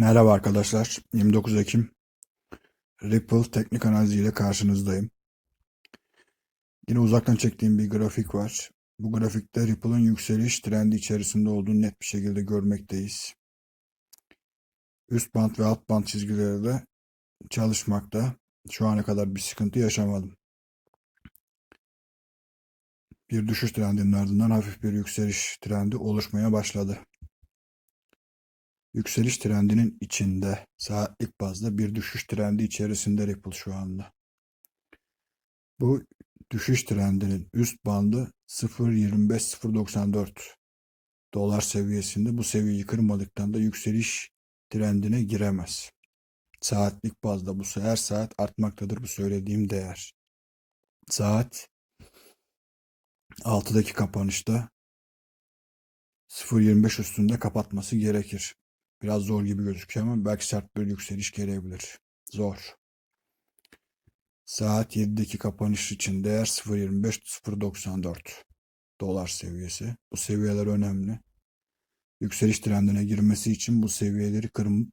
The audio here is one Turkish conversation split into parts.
Merhaba arkadaşlar. 29 Ekim Ripple teknik analizi ile karşınızdayım. Yine uzaktan çektiğim bir grafik var. Bu grafikte Ripple'ın yükseliş trendi içerisinde olduğunu net bir şekilde görmekteyiz. Üst band ve alt band çizgileri de çalışmakta. Şu ana kadar bir sıkıntı yaşamadım. Bir düşüş trendinin ardından hafif bir yükseliş trendi oluşmaya başladı. Yükseliş trendinin içinde saatlik bazda bir düşüş trendi içerisinde Ripple şu anda. Bu düşüş trendinin üst bandı 0.25-0.94 dolar seviyesinde. Bu seviyeyi kırmadıktan da yükseliş trendine giremez. Saatlik bazda bu her saat artmaktadır bu söylediğim değer. Saat 6'daki kapanışta 0.25 üstünde kapatması gerekir. Biraz zor gibi gözüküyor ama belki sert bir yükseliş gelebilir. Zor. Saat 7'deki kapanış için değer 0.25-0.94 dolar seviyesi. Bu seviyeler önemli. Yükseliş trendine girmesi için bu seviyeleri kırım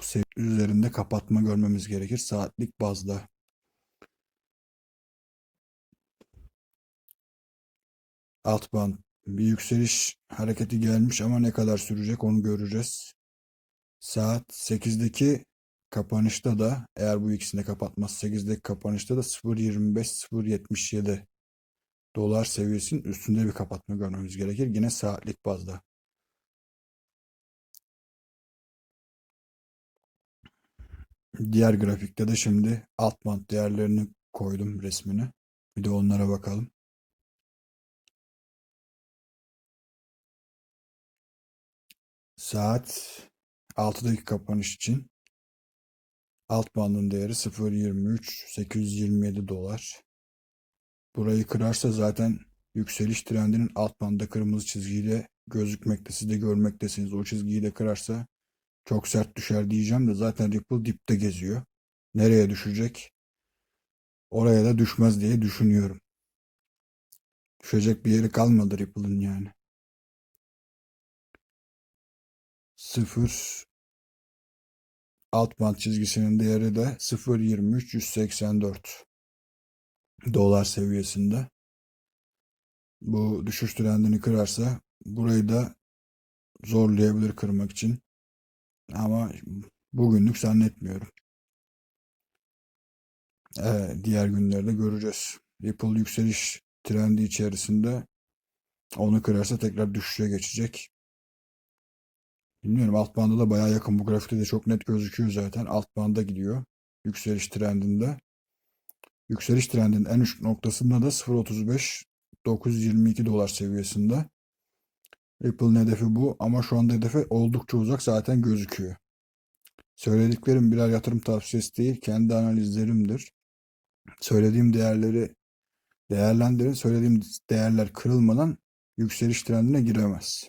bu seviye üzerinde kapatma görmemiz gerekir saatlik bazda. Alt band bir yükseliş hareketi gelmiş ama ne kadar sürecek onu göreceğiz. Saat 8'deki kapanışta da eğer bu ikisini kapatmaz 8'deki kapanışta da 0.25-0.77 dolar seviyesinin üstünde bir kapatma görmemiz gerekir. Yine saatlik bazda. Diğer grafikte de şimdi alt band değerlerini koydum resmini. Bir de onlara bakalım. Saat 6'daki kapanış için alt bandın değeri 0.23 827 dolar. Burayı kırarsa zaten yükseliş trendinin alt bandda kırmızı çizgiyle gözükmekte. Siz de görmektesiniz. O çizgiyi de kırarsa çok sert düşer diyeceğim de zaten Ripple dipte geziyor. Nereye düşecek? Oraya da düşmez diye düşünüyorum. Düşecek bir yeri kalmadı Ripple'ın yani. 0 alt band çizgisinin değeri de 0.23 184 dolar seviyesinde. Bu düşüş trendini kırarsa burayı da zorlayabilir kırmak için. Ama bugünlük zannetmiyorum. Evet, diğer günlerde göreceğiz. Ripple yükseliş trendi içerisinde onu kırarsa tekrar düşüşe geçecek. Bilmiyorum alt banda da bayağı yakın. Bu grafikte de çok net gözüküyor zaten. Alt banda gidiyor. Yükseliş trendinde. Yükseliş trendinin en üst noktasında da 0.35 922 dolar seviyesinde. Apple'ın hedefi bu ama şu anda hedefi oldukça uzak zaten gözüküyor. Söylediklerim birer yatırım tavsiyesi değil, kendi analizlerimdir. Söylediğim değerleri değerlendirin. Söylediğim değerler kırılmadan yükseliş trendine giremez.